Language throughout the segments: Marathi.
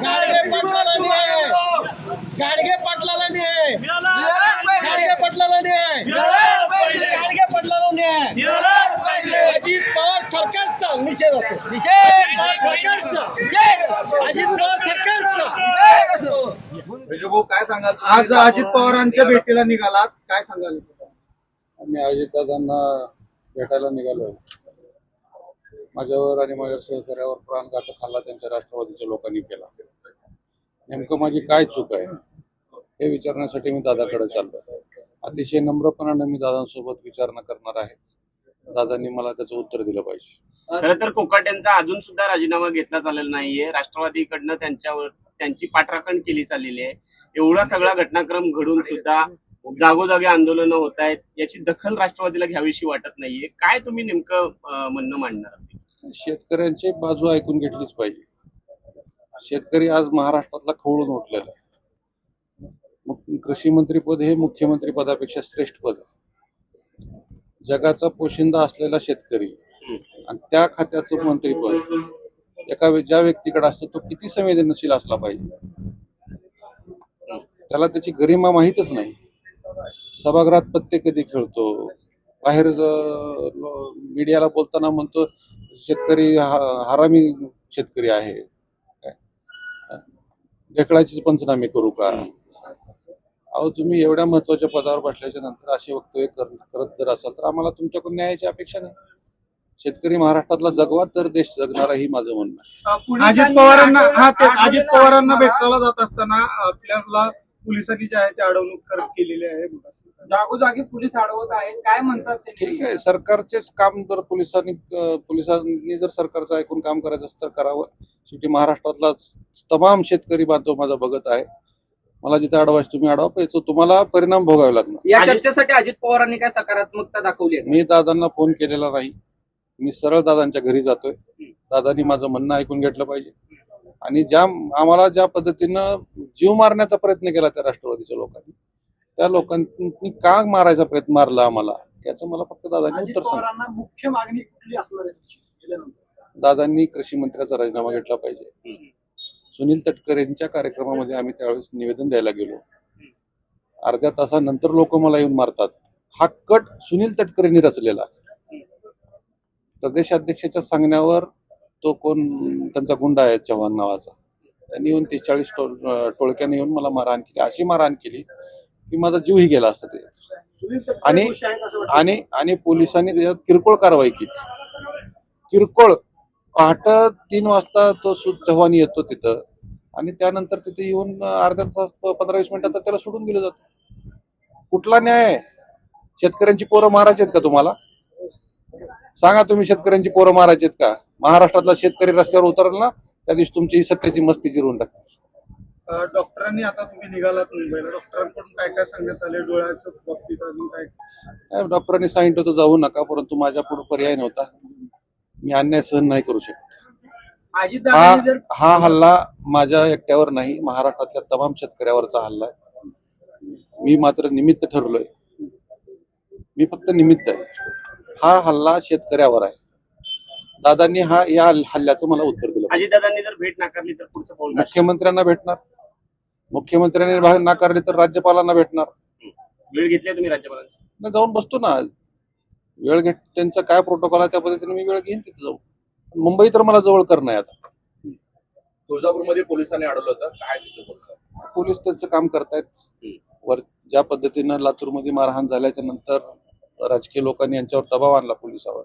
गाडगे पाटलाला न्याय गाडगे पाटलाला न्याय गाडगे पाटलाला न्याय गाडगे पाटलाला न्याय अजित पवार सरकारचा निषेध असो निषेध सरकारचा अजित पवार सरकारचा. भाऊ काय सांगाल आज अजित पवारांच्या भेटीला निघालात. काय सांगाल? आम्ही अजितदादांना भेटायला निघालोय. माझ्यावर आणि माझ्या सहकार्यावर प्राणघातक हल्ला त्यांच्या राष्ट्रवादीच्या लोकांनी केला. नेमकं माझी काय चूक आहे हे विचारण्यासाठी मी दादाकडे चाललो अतिशय नम्रपणाने मी दादांसोबत विचारणा करणार आहे. दादांनी मला त्याचं उत्तर दिलं पाहिजे. खरं तर कोकाटेंचा अजून सुद्धा राजीनामा घेतला चाललेला नाहीये. राष्ट्रवादीकडनं त्यांच्यावर त्यांची पाठराखण केली चाललेली आहे. एवढा सगळा घटनाक्रम घडून सुद्धा जागोजागी आंदोलनं होत आहेत. याची दखल राष्ट्रवादीला घ्यावीशी वाटत नाहीये. काय तुम्ही नेमकं म्हणणं मांडणार? शेतकऱ्यांची बाजू ऐकून घेतलीच पाहिजे. शेतकरी आज महाराष्ट्रातला खवळून उठलेला आहे. मग कृषी मंत्रीपद हे मुख्यमंत्री पदापेक्षा श्रेष्ठ पद आहे. जगाचा पोशिंदा असलेला शेतकरी आणि त्या खात्याचं मंत्रीपद एका ज्या व्यक्तीकडे असतं तो किती संवेदनशील असला पाहिजे. त्याला त्याची गरिमा माहीतच नाही. सभागृहात पत्ते कधी खेळतो? बाहेर मीडियाला बोलताना म्हणतो शेतकरी हा- हरामी शेतकरी आहे. काय? ढेकळाचीच पंचनामे करू का? अहो तुम्ही एवढ्या महत्त्वाच्या पदावर बसल्याच्या नंतर असे वक्तव्य कर- करत जर असाल तर आम्हाला तुमच्याकडून न्यायाची अपेक्षा नाही. शेतकरी महाराष्ट्रातला जगवा तर देश जगणारा ही माझं म्हणणं आहे. अजित पवारांना हा ते अजित पवारांना भेटायला जात असताना आपल्याला पोलिसांनी जे आहे ते अडवणूक केलेली आहे. जागोजागी पोलीस अडवत आहेत. काय म्हणतात ते ठीक आहे सरकारचेच काम जर पोलिसांनी पोलिसांनी जर सरकारचं ऐकून काम करायचं असतं तर करावं. शेवटी महाराष्ट्रातला तमाम शेतकरी बांधव माझा बघत आहे. मला जिथे अडवायचं तुम्ही अडवा याचं तुम्हाला परिणाम भोगावे लागणार. या चर्चेसाठी अजित पवारांनी काय सकारात्मकता दाखवली आहे मी दादांना फोन केलेला नाही. मी सरळ दादांच्या घरी जातोय. दादांनी माझं म्हणणं ऐकून घेतलं पाहिजे. आणि ज्या आम्हाला ज्या पद्धतीनं जीव मारण्याचा प्रयत्न केला त्या राष्ट्रवादीच्या लोकांनी त्या लोकांनी का मारायचा प्रयत्न मारला आम्हाला? याचं मला फक्त दादांनी उत्तर सांग. मुख्य मागणी कुठली असणार आहे दादांनी कृषी मंत्र्याचा राजीनामा घेतला पाहिजे. सुनील तटकरे यांच्या कार्यक्रमामध्ये आम्ही त्यावेळेस निवेदन द्यायला गेलो. अर्ध्या तासानंतर लोक मला येऊन मारतात. हा कट सुनील तटकरेंनी रचलेला प्रदेशाध्यक्षाच्या सांगण्यावर तो कोण त्यांचा गुंडा आहे चव्हाण नावाचा. त्यांनी येऊन तीस चाळीस टोळ टोळक्याने येऊन मला मारहाण केली. अशी मारहाण केली. की माझा जीवही गेला असता त्याच्यात. आणि-. आणि आणि पोलिसांनी त्याच्यात किरकोळ कारवाई केली. किरकोळ. पहाट तीन वाजता तो चव्हाण येतो तिथं आणि त्यानंतर तिथे येऊन अर्ध्या तास पंधरा वीस मिनिटात त्याला सोडून दिलं जातं. कुठला न्याय? शेतकऱ्यांची पोरं मारायची आहेत का तुम्हाला? सांगा तुम्ही शेतकऱ्यांची पोरं मारायची आहेत का? महाराष्ट्रातला शेतकरी रस्त्यावर उतरला ना त्या दिवशी तुमची सत्याची मस्ती जिरून टाकते. डॉक्टरांनी आता तुम्ही निघालात मुंबईला. डॉक्टरांकडून काय काय सांगण्यात आले? डोळ्याच्या बाबतीत अजून काय? नाही, डॉक्टरांनी सांगितलं होतं जाऊ नका परंतु माझ्या पुढे पर्याय नव्हता. मी अन्याय सहन नाही करू शकत. हा दादांनी जर हा हल्ला माझ्या एकट्यावर नाही महाराष्ट्रातल्या तमाम शेतकऱ्यावरचा हल्ला आहे. मी मात्र निमित्त ठरलोय. मी फक्त निमित्त आहे. हा हल्ला शेतकऱ्यावर आहे. दादांनी हा या हल्ल्याचं मला उत्तर दिलं. अजितदादांनी जर भेट नाकारली तर पुढचं? मुख्यमंत्र्यांना भेटणार. मुख्यमंत्र्यांनी बाहेर नाकारले तर राज्यपालांना भेटणार. वेळ घेतली तुम्ही राज्यपालांची? मी जाऊन बसतो ना. वेळ घेत त्यांचा काय प्रोटोकॉल आहे त्या पद्धतीने मी वेळ घेईन तिथे जाऊन. मुंबई तर मला जवळ करणं आहे आता. तुळजापूरमध्ये पोलिसांनी अडवलं होतं. काय तिथं पोलीस त्यांचं काम करतायत. वर ज्या पद्धतीनं लातूरमध्ये मारहाण झाल्याच्यानंतर राजकीय लोकांनी यांच्यावर दबाव आणला पोलिसावर.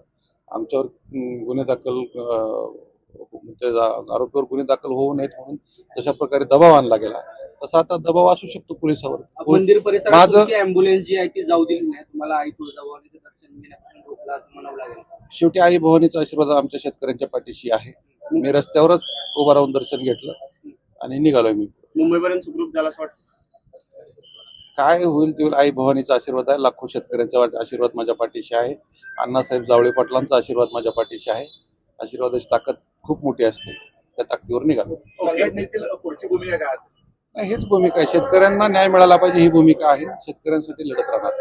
आमच्यावर अं, गुन्हे दाखल अं, आरोपीवर गुन्हे दाखल होऊ नयेत म्हणून तशा प्रकारे दबाव आणला गेला. तसा आता दबाव असू शकतो पोलिसावर. मंदिर परिसरात अँब्युलन्स जी आहे ती जाऊ दिली नाही. तुम्हाला आई तुळजाभवानीचं दर्शन घेण्यापासून रोखलं असं म्हणावं लागेल. शेवटी आई भवानीचा आशीर्वाद आमच्या शेतकऱ्यांच्या पाठीशी आहे. मी रस्त्यावरच उभं राहून दर्शन घेतलं आणि निघालोय मी. मुंबईपर्यंत सुखरूप झाला असं वाटतं? काय होईल ते आई भवानीचा आशीर्वाद आहे. लाखो शेतकऱ्यांचा आशीर्वाद माझ्या पाठीशी आहे. अण्णासाहेब जावळे पाटलांचा आशीर्वाद माझ्या पाठीशी आहे. आशीर्वादाची ताकद खूप मोठी असते. त्या ताकदीवर निघालो. संघटनेतील पुढची भूमिका काय असेल? हीच भूमिका आहे. शेतकऱ्यांना न्याय मिळाला पाहिजे ही भूमिका आहे. शेतकऱ्यांसाठी लढत राहणार.